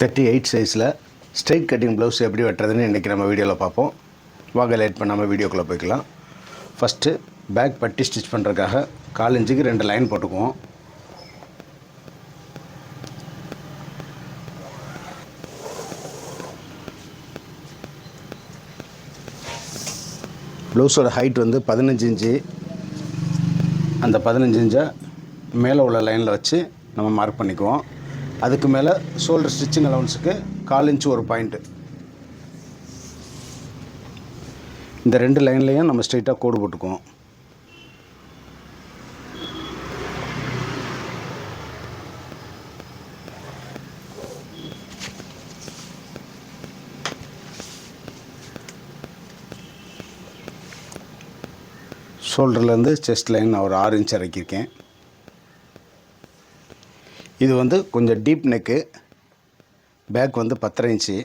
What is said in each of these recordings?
Thirty eight சைஸில் straight cutting blouse எப்படி வெட்டுறதுன்னு இன்றைக்கி நம்ம வீடியோவில் பார்ப்போம். வாங்க லேட் பண்ணாமல் வீடியோக்குள்ளே போய்க்கலாம். ஃபஸ்ட்டு பேக் பட்டி ஸ்டிச் பண்ணுறதுக்காக கால் இன்ச்சுக்கு ரெண்டு லைன் போட்டுக்குவோம். ப்ளவுஸோட ஹைட் வந்து பதினஞ்சு இன்ச்சு. அந்த பதினஞ்சு இன்ச்சை மேலே உள்ள லைனில் வச்சு நம்ம மார்க் பண்ணிக்குவோம். அதுக்கு மேலே ஷோல்டர் ஸ்டிச்சிங் அலவன்ஸுக்கு கால் இன்ச்சு ஒரு பாயிண்ட்டு இந்த ரெண்டு லைன்லேயும் நம்ம ஸ்ட்ரைட்டாக கோடு போட்டுக்குவோம். ஷோல்டர்லேருந்து செஸ்ட் லைன் நான் ஒரு ஆறு இன்ச் இறக்கியிருக்கேன். இது வந்து கொஞ்சம் டீப் நெக்கு பேக் வந்து பத்தரை இன்ச்சு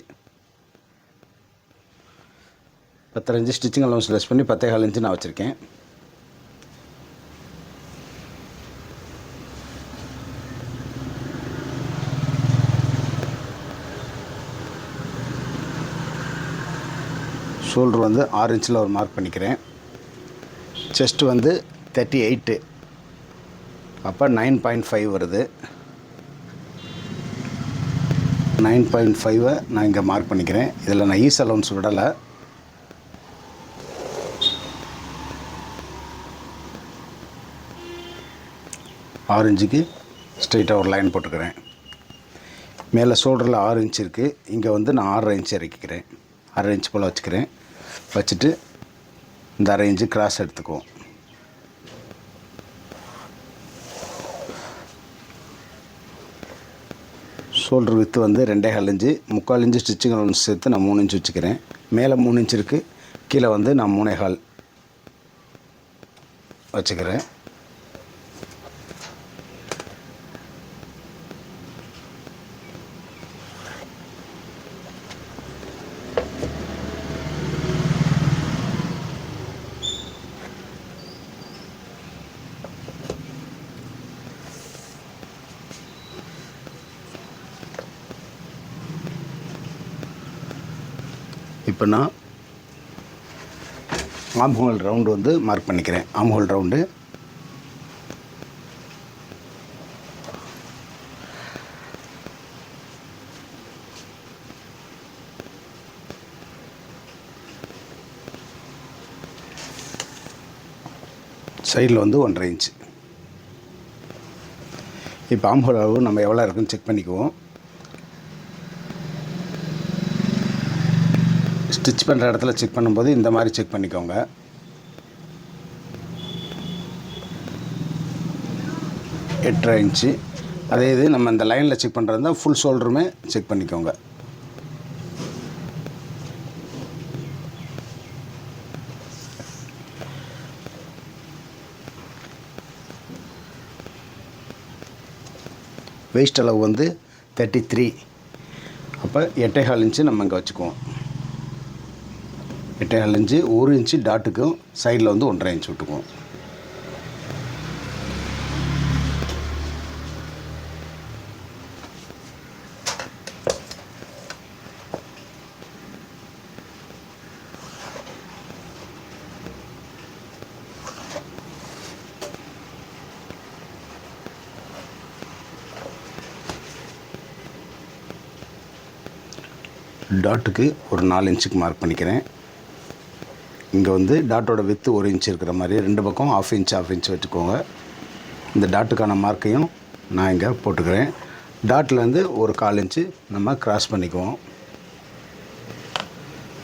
பத்தரை இன்ச்சு ஸ்டிச்சிங் அலவன்ஸ் லெஸ் பண்ணி பத்தே கால் இன்ச்சு நான் வச்சுருக்கேன். ஷோல்டர் வந்து ஆறு இன்ச்சில் ஒரு மார்க் பண்ணிக்கிறேன். செஸ்ட் வந்து தேர்ட்டி எயிட்டு அப்போ நைன் பாயிண்ட் ஃபைவ் வருது. நைன் பாயிண்ட் ஃபைவை நான் இங்கே மார்க் பண்ணிக்கிறேன். இதில் நான் ஈஸ் அலவுன்ஸ் விடலை. ஆரஞ்சுக்கு ஸ்ட்ரெயிட்டாக ஒரு லைன் போட்டுக்கிறேன். மேலே ஷோல்டரில் ஆறு இன்ச் இருக்குது இங்கே வந்து நான் ஆறரை இன்ச் இறக்கிக்கிறேன். அரை இன்ச் போல் வச்சுக்கிறேன். வச்சுட்டு இந்த அரை இன்ச்சு கிராஸ் எடுத்துக்குவோம். ஷோல்டர் வித்து வந்து ரெண்டே கால் இன்ச்சு முக்கால் இன்ச்சு ஸ்டிச்சிங் ஒன்று சேர்த்து நான் மூணு இன்ச்சு வச்சுக்கிறேன். மேலே மூணு இன்ச்சு இருக்குது கீழே வந்து நான் மூணே கால் வச்சுக்கிறேன் இப்போ நான் ஆம்ஹோல் ரவுண்டு வந்து மார்க் பண்ணிக்கிறேன். Armhole round. சைடில் வந்து ஒன்றரை இன்ச்சு இப்போ ஆம்ஹோல் அளவு நம்ம எவ்வளோ இருக்குன்னு செக் பண்ணிக்குவோம். ஸ்டிச் பண்ணுற இடத்துல செக் பண்ணும்போது இந்த மாதிரி செக் பண்ணிக்கோங்க. எட்டரை இன்ச்சு. அதே இது நம்ம இந்த லைனில் செக் பண்ணுறது தான் ஃபுல் ஷோல்டருமே செக் பண்ணிக்கோங்க. வேஸ்ட் அளவு வந்து தேர்ட்டி த்ரீ அப்போ எட்டே கால் இன்ச்சு நம்ம இங்கே வச்சுக்குவோம். எட்டே கால் இன்ச்சு ஒரு இன்ச்சு டாட்டுக்கும் சைடில் வந்து ஒன்றரை இன்ச்சு விட்டுக்குவோம். டாட்டுக்கு ஒரு நாலு இன்ச்சுக்கு மார்க் பண்ணிக்கிறேன். இங்கே வந்து டாட்டோட வித்து ஒரு இன்ச் இருக்கிற மாதிரி ரெண்டு பக்கம் ஆஃப் இன்ச் ஆஃப் இன்ச் வச்சுக்கோங்க. இந்த டாட்டுக்கான மார்க்கையும் நான் இங்கே போட்டுக்கிறேன். டாட்லேருந்து ஒரு கால் இன்ச்சு நம்ம கிராஸ் பண்ணிக்குவோம்.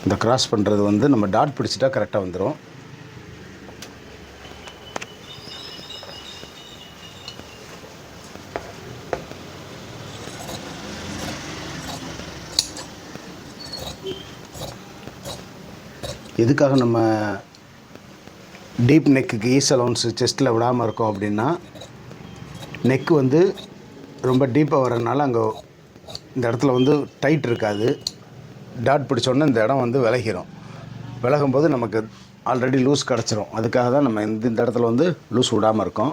இந்த கிராஸ் பண்ணுறது வந்து நம்ம டாட் பிடிச்சிட்டா கரெக்டாக வந்துடும் எதுக்காக நம்ம டீப் நெக்குக்கு ஈஸ் அலவுன்ஸ் செஸ்ட்டில் விடாமல் இருக்கோம் அப்படின்னா நெக்கு வந்து ரொம்ப டீப்பாக வரதுனால அங்கே இந்த இடத்துல வந்து டைட் இருக்காது. டாட் பிடிச்சோன்னே இந்த இடம் வந்து விலகிரும். விலகும்போது நமக்கு ஆல்ரெடி லூஸ் கிடச்சிரும். அதுக்காக தான் நம்ம இந்த இந்த இடத்துல வந்து லூஸ் விடாமல் இருக்கோம்.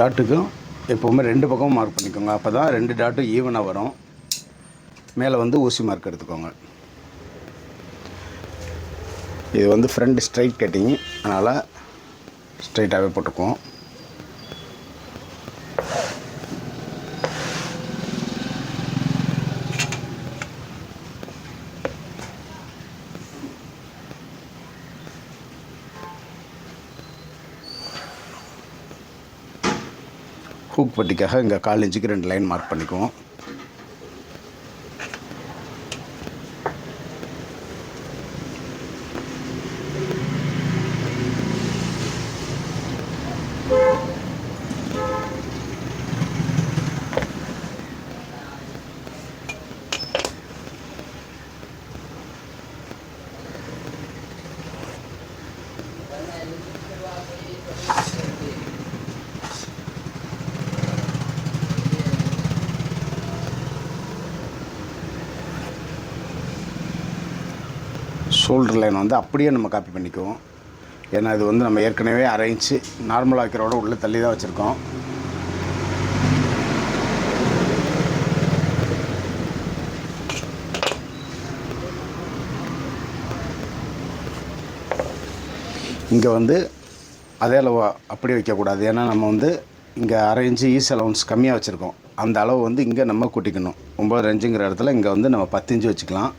டாட்டுக்கும் எப்போவுமே ரெண்டு பக்கமும் மார்க் பண்ணிக்கோங்க. அப்போ தான் ரெண்டு டாட்டும் ஈவனாக வரும். மேலே வந்து ஊசி மார்க் எடுத்துக்கோங்க. இது வந்து ஃப்ரண்ட் ஸ்ட்ரைட் கட்டிங் அதனால் ஸ்ட்ரைட்டாகவே போட்டுக்குவோம். புதுப்பட்டிக்காக இங்கே காலேஜுக்கு ரெண்டு லைன் மார்க் பண்ணிக்குவோம். ஷோல்டர் லைன் வந்து அப்படியே நம்ம காப்பி பண்ணிக்குவோம். ஏன்னா இது வந்து நம்ம ஏற்கனவே அரைஞ்சு நார்மலாக வைக்கிறோட உள்ளே தள்ளி தான் வச்சுருக்கோம். இங்கே வந்து அதே அளவு அப்படி வைக்கக்கூடாது. ஏன்னா நம்ம வந்து இங்கே அரை ஈஸ் அலவுன்ஸ் கம்மியாக வச்சுருக்கோம். அந்த அளவு வந்து இங்கே நம்ம கூட்டிக்கணும். ஒம்பது அஞ்சுங்கிற இடத்துல இங்கே வந்து நம்ம பத்து இஞ்சு வச்சுக்கலாம்.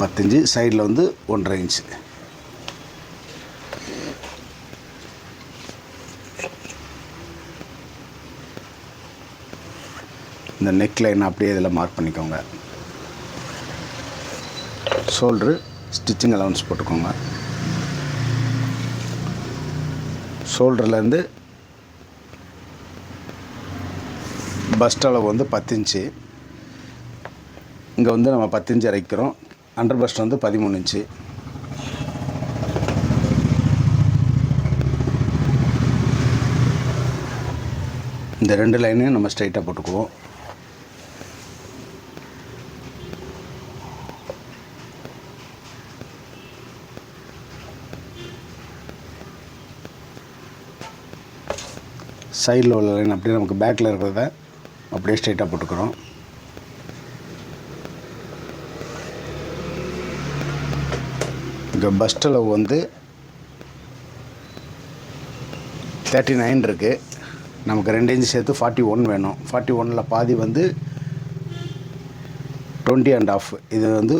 பத்தஞ்சு சைடில் வந்து ஒன்றரை இன்ச்சு இந்த நெக் லைன் அப்படியே இதில் மார்க் பண்ணிக்கோங்க. ஷோல்ட்ரு ஸ்டிச்சிங் அலவன்ஸ் போட்டுக்கோங்க. ஷோல்டர்லேருந்து பஸ்ட் அளவு வந்து பத்து இன்ச்சு இங்கே வந்து நம்ம பத்து இன்ச்சு அரைக்கிறோம். அண்டர் பஸ்ட் வந்து பதிமூணு இன்ச்சு. இந்த ரெண்டு லைனையும் நம்ம ஸ்ட்ரைட்டாக போட்டுக்குவோம். சைடில் உள்ள லைன் அப்படியே நமக்கு பேக்கில் இருக்கிறத அப்படியே ஸ்ட்ரைட்டாக போட்டுக்கிறோம். இங்கே பஸ் அளவு வந்து தேர்ட்டி நைன் இருக்குது நமக்கு ரெண்டு இன்ச்சு சேர்த்து ஃபார்ட்டி ஒன் வேணும். ஃபார்ட்டி ஒனில் பாதி வந்து டுவெண்ட்டி அண்ட் ஆஃப் இது வந்து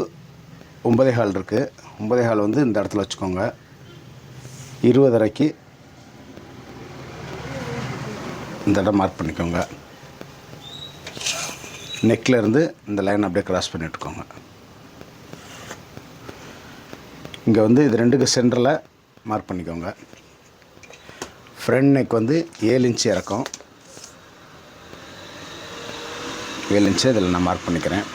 ஒன்பதே ஹால் இருக்குது ஒன்பதே ஹால் வந்து இந்த இடத்துல வச்சுக்கோங்க. இருபதரைக்கு இந்த இடம் மார்க் பண்ணிக்கோங்க. நெக்கில் இருந்து இந்த லைன் அப்படியே கிராஸ் பண்ணி இங்கே வந்து இது ரெண்டுக்கு சென்டரில் மார்க் பண்ணிக்கோங்க. ஃப்ரண்ட் நெக் வந்து ஏழு இன்ச்சு இறக்கம். ஏழு இன்ச்சு இதில் நான் மார்க் பண்ணிக்கிறேன்.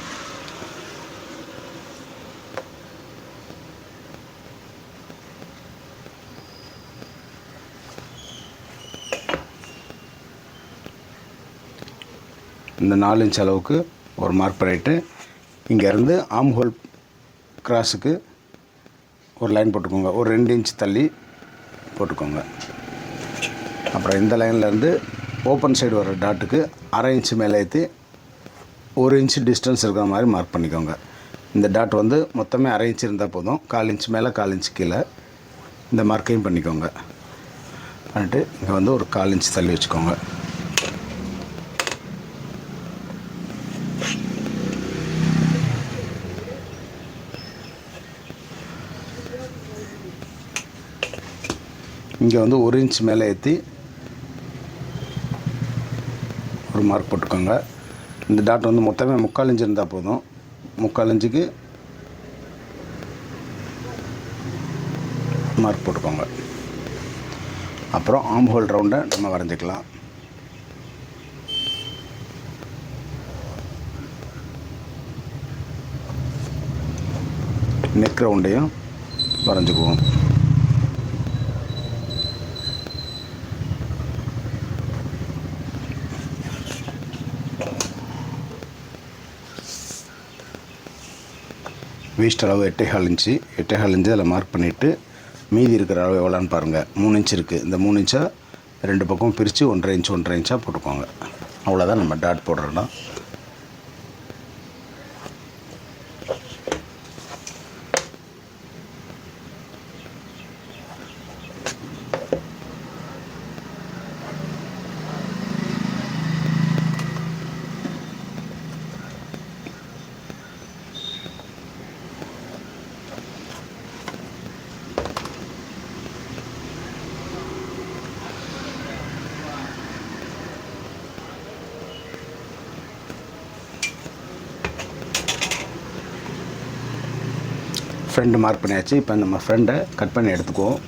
இந்த நாலு இன்ச் அளவுக்கு ஒரு மார்க் பண்ணிவிட்டு இங்கேருந்து ஆம் ஹோல் கிராஸுக்கு ஒரு லைன் போட்டுக்கோங்க. ஒரு ரெண்டு இன்ச் தள்ளி போட்டுக்கோங்க. அப்புறம் இந்த லைன்லேருந்து ஓப்பன் சைடு வர டாட்டுக்கு அரை இன்ச்சு மேலே ஏற்றி ஒரு இன்ச்சு டிஸ்டன்ஸ் இருக்கிற மாதிரி மார்க் பண்ணிக்கோங்க. இந்த டாட் வந்து மொத்தமே அரை இன்ச் இருந்தால் போதும். கால் இன்ச் மேலே கால் இன்ச் கீழே இந்த மார்க்கையும் பண்ணிக்கோங்க. பண்ணிட்டு இங்கே வந்து ஒரு கால் இன்ச் தள்ளி வச்சுக்கோங்க. இங்கே வந்து ஒரு இன்ச் மேலே ஏற்றி ஒரு மார்க் போட்டுக்கோங்க. இந்த டாட் வந்து மொத்தமே முக்கால் இன்ச் இருந்தால் போதும். முக்கால் இன்ச்சுக்கு மார்க் போட்டுக்கோங்க. அப்புறம் ஆம் ஹோல் ரவுண்டை நம்ம வரைஞ்சிக்கலாம். நெக் ரவுண்டையும் வரைஞ்சிக்குவோம். வேஸ்ட் அளவு எட்டேகால் இன்ச்சு. எட்டேகால் இன்ச்சு அதில் மார்க் பண்ணிவிட்டு மீதி இருக்கிற அளவு எவ்வளோன்னு பாருங்கள் மூணு இன்ச் இருக்குது இந்த மூணு இன்ச்சாக ரெண்டு பக்கம் பிரித்து ஒன்றரை இன்ச் ஒன்றரை இன்ச்சாக போட்டுக்கோங்க. அவ்வளோதான் நம்ம டாட் போடுறோன்னா ஃப்ரெண்டு மார்க் பண்ணியாச்சு. இப்போ நம்ம ஃப்ரெண்டை கட் பண்ணி எடுத்துக்குவோம்.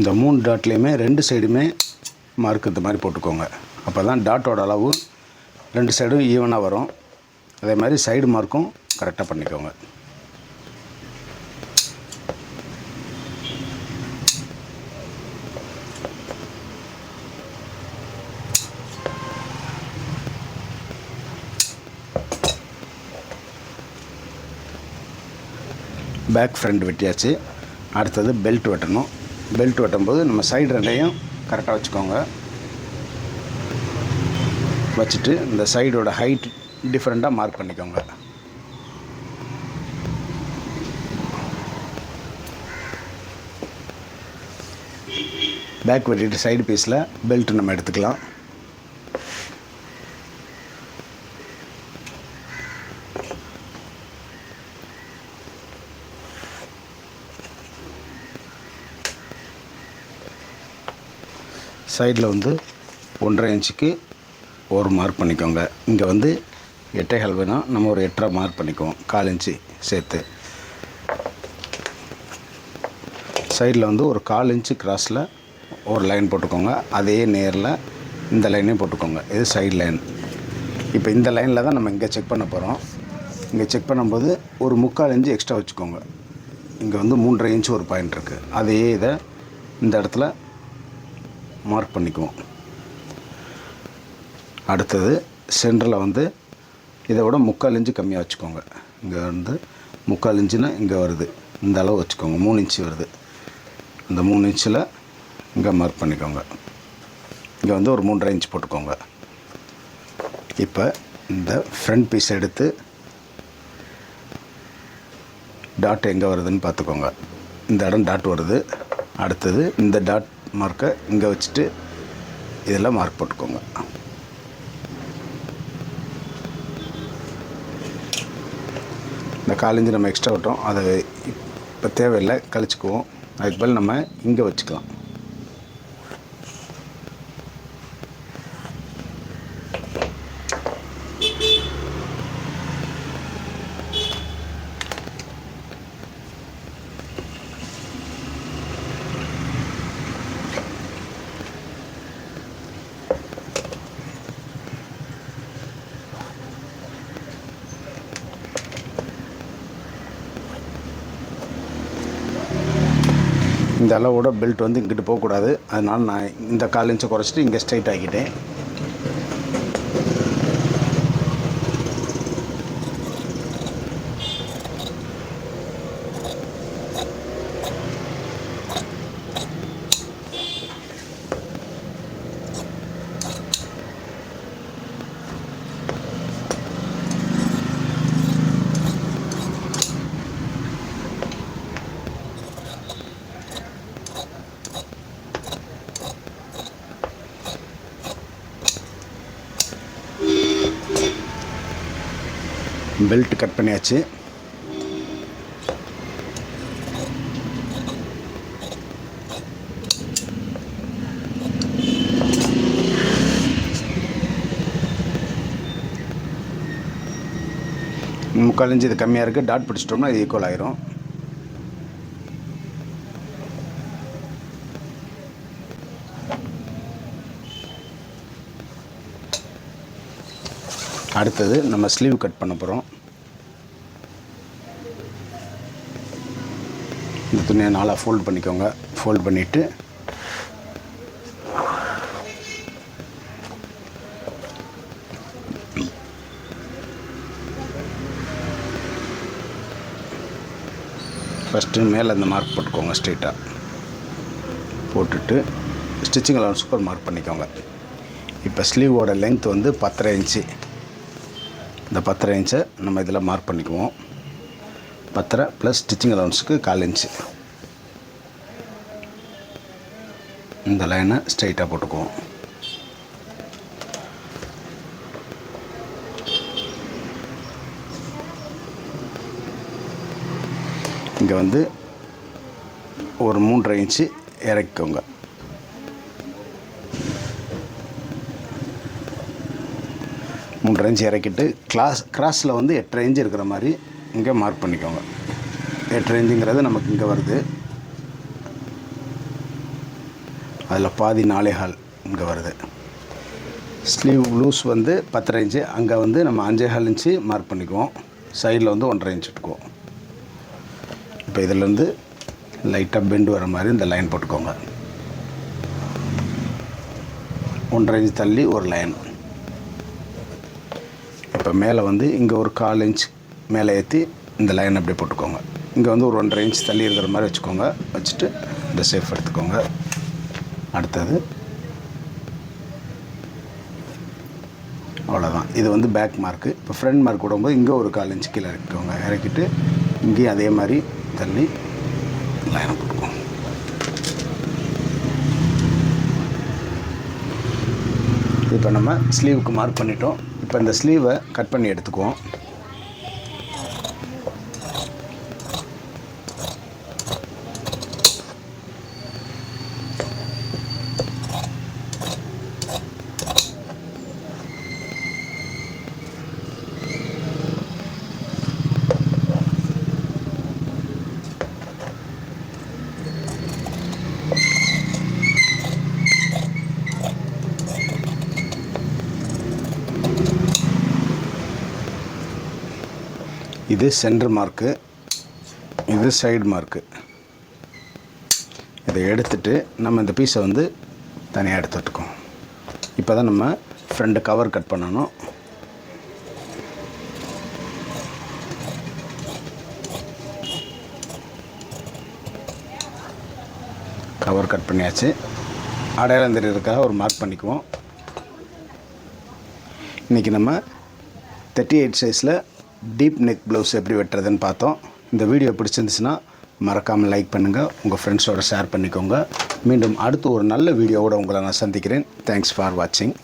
இந்த மூணு டாட்லேயுமே ரெண்டு சைடுமே மார்க் இந்த மாதிரி போட்டுக்கோங்க. அப்போ தான் டாட்டோட அளவு ரெண்டு சைடும் ஈவனாக வரும். அதே மாதிரி சைடு மார்க்கும் கரெக்டாக பண்ணிக்கோங்க. பேக் ஃப்ரண்ட் வெட்டியாச்சு. அடுத்தது பெல்ட் வெட்டணும். பெல்ட் வெட்டும்போது நம்ம சைடு ரெண்டையும் கரெக்டாக வச்சுக்கோங்க. வச்சுட்டு இந்த சைடோட ஹைட் டிஃப்ரெண்ட்டாக மார்க் பண்ணிக்கோங்க. பேக் வெட்டிட்டு சைடு பீஸில் பெல்ட் நம்ம எடுத்துக்கலாம். சைடில் வந்து ஒன்றரை இன்ச்சுக்கு ஒரு மார்க் பண்ணிக்கோங்க. இங்கே வந்து எட்டைகள் வேணும் நம்ம ஒரு எட்டரை மார்க் பண்ணிக்குவோம். கால் இன்ச்சு சேர்த்து. சைடில் வந்து ஒரு கால் இன்ச்சு கிராஸில் ஒரு லைன் போட்டுக்கோங்க. அதே நேரில் இந்த லைனையும் போட்டுக்கோங்க. இது சைடு லைன் இப்போ இந்த லைனில் தான் நம்ம இங்கே செக் பண்ண போகிறோம் இங்கே செக் பண்ணும்போது ஒரு முக்கால் இன்ச்சு எக்ஸ்ட்ரா வச்சுக்கோங்க. இங்கே வந்து மூன்றரை இன்ச்சு ஒரு பாயிண்ட் இருக்குது அதே இதை இந்த இடத்துல மார்க் பண்ணிக்குவோம். அடுத்தது சென்டரில் வந்து இதை விட முக்கால் இன்ச்சு கம்மியாக வச்சுக்கோங்க. இங்கே வந்து முக்கால் இன்ச்சுனா இங்கே வருது. இந்த அளவு வச்சுக்கோங்க. மூணு இன்ச்சு வருது. இந்த மூணு இன்ச்சில் இங்கே மார்க் பண்ணிக்கோங்க. இங்கே வந்து ஒரு மூன்றரை இன்ச் போட்டுக்கோங்க. இப்போ இந்த ஃப்ரண்ட் பீஸ் எடுத்து டாட் எங்கே வருதுன்னு பார்த்துக்கோங்க. இந்த இடம் டாட் வருது. அடுத்தது இந்த டாட் மார்க்கை இங்கே வச்சுட்டு இதெல்லாம் மார்க் போட்டுக்கோங்க. இந்த காலேஜ் நம்ம எக்ஸ்ட்ரா விட்டோம். அதை இப்போ தேவையில்லை கழிச்சுக்குவோம். அதுக்கு பதில் நம்ம இங்கே வச்சுக்கலாம். இந்த அளவோட பெல்ட் வந்து இங்கிட்டு போகக்கூடாது. அதனால் நான் இந்த கால் இன்ச்சை குறைச்சிட்டு இங்கே ஸ்ட்ரைட் ஆக்கிட்டேன். பெல்ட் கட் பண்ணியாச்சு. முக்கால் இன்ச்சு இது கம்மியாக இருக்குது டாட் பிடிச்சிட்டோம்னா இது ஈக்குவல் ஆயிரும். அடுத்தது நம்ம ஸ்லீவ் கட் பண்ண போகிறோம் துணியை நாளாக ஃபோல்ட் பண்ணிக்கோங்க. ஃபோல்ட் பண்ணிவிட்டு ஃபஸ்ட்டு மேலே இந்த மார்க் போட்டுக்கோங்க ஸ்ட்ரெயிட்டாக போட்டுட்டு ஸ்டிச்சிங் அலவன்ஸுக்கு ஒரு மார்க் பண்ணிக்கோங்க. இப்போ ஸ்லீவோட லென்த் வந்து பத்தரை இன்ச்சு இந்த பத்தரை இன்ச்சை நம்ம இதில் மார்க் பண்ணிக்குவோம். பத்தரை ப்ளஸ் ஸ்டிச்சிங் அலவன்ஸுக்கு கால் இன்ச்சு இந்த லைனை ஸ்ட்ரைட்டாக போட்டுக்குவோம். இங்கே வந்து ஒரு மூன்றரை இன்ச்சு இறக்கிக்கோங்க. மூன்றரை இன்ச்சு இறக்கிட்டு கிளாஸ் கிராஸில் வந்து எட்டரை இன்ச்சு இருக்கிற மாதிரி இங்கே மார்க் பண்ணிக்கோங்க. எட்டரை இன்ச்சுங்கிறது நமக்கு இங்கே வருது. அதில் பாதி நாலே ஹால் இங்கே வருது. ஸ்லீவ் லூஸ் வந்து பத்தரை இன்ச்சு அங்கே வந்து நம்ம அஞ்சே ஹால் இன்ச்சு மார்க் பண்ணிக்குவோம். சைடில் வந்து ஒன்றரை இன்ச் விட்டுக்குவோம் இப்போ இதிலேருந்து லைட்டாக பெண்டு வர மாதிரி இந்த லைன் போட்டுக்கோங்க. ஒன்றரை இன்ச் தள்ளி ஒரு லைன் இப்போ மேலே வந்து இங்கே ஒரு கால் இன்ச் மேலே ஏற்றி இந்த லைன் அப்படியே போட்டுக்கோங்க. இங்கே வந்து ஒரு ஒன்றரை இன்ச் தள்ளி இருக்கிற மாதிரி வச்சுக்கோங்க. வச்சுட்டு இந்த சேஃப் எடுத்துக்கோங்க. அடுத்தது. அவ்வளோதான் இது வந்து பேக் மார்க்கு இப்போ ஃப்ரண்ட் மார்க் விடும்போது இங்கே ஒரு கால் இன்ச்சு கீழே இறக்கிக்கோங்க இறக்கிட்டு இங்கேயும் அதே மாதிரி தள்ளி லைனை கொடுக்கும் இப்போ நம்ம ஸ்லீவுக்கு மார்க் பண்ணிட்டோம். இப்போ இந்த ஸ்லீவை கட் பண்ணி எடுத்துக்குவோம். இது சென்டர் மார்க்கு இது சைடு மார்க்கு இதை எடுத்துட்டு நம்ம இந்த பீஸை வந்து தனியாக எடுத்துட்டுக்கோம். இப்போ தான் நம்ம ஃப்ரண்ட் கவர் கட் பண்ணணும். கவர் கட் பண்ணியாச்சு. அடையாளம் தெரியறதுக்காக ஒரு மார்க் பண்ணிக்குவோம். இன்றைக்கி நம்ம தேர்ட்டி எயிட் சைஸில் டீப் நெக் ப்ளவுஸ் எப்படி வெட்டுறதுன்னு பார்த்தோம். இந்த வீடியோ பிடிச்சிருந்துச்சுன்னா மறக்காமல் லைக் பண்ணுங்கள் உங்கள் ஃப்ரெண்ட்ஸோட ஷேர் பண்ணிக்கோங்க. மீண்டும் அடுத்து ஒரு நல்ல வீடியோவோட உங்களை நான் சந்திக்கிறேன். தேங்க்ஸ் ஃபார் வாட்சிங்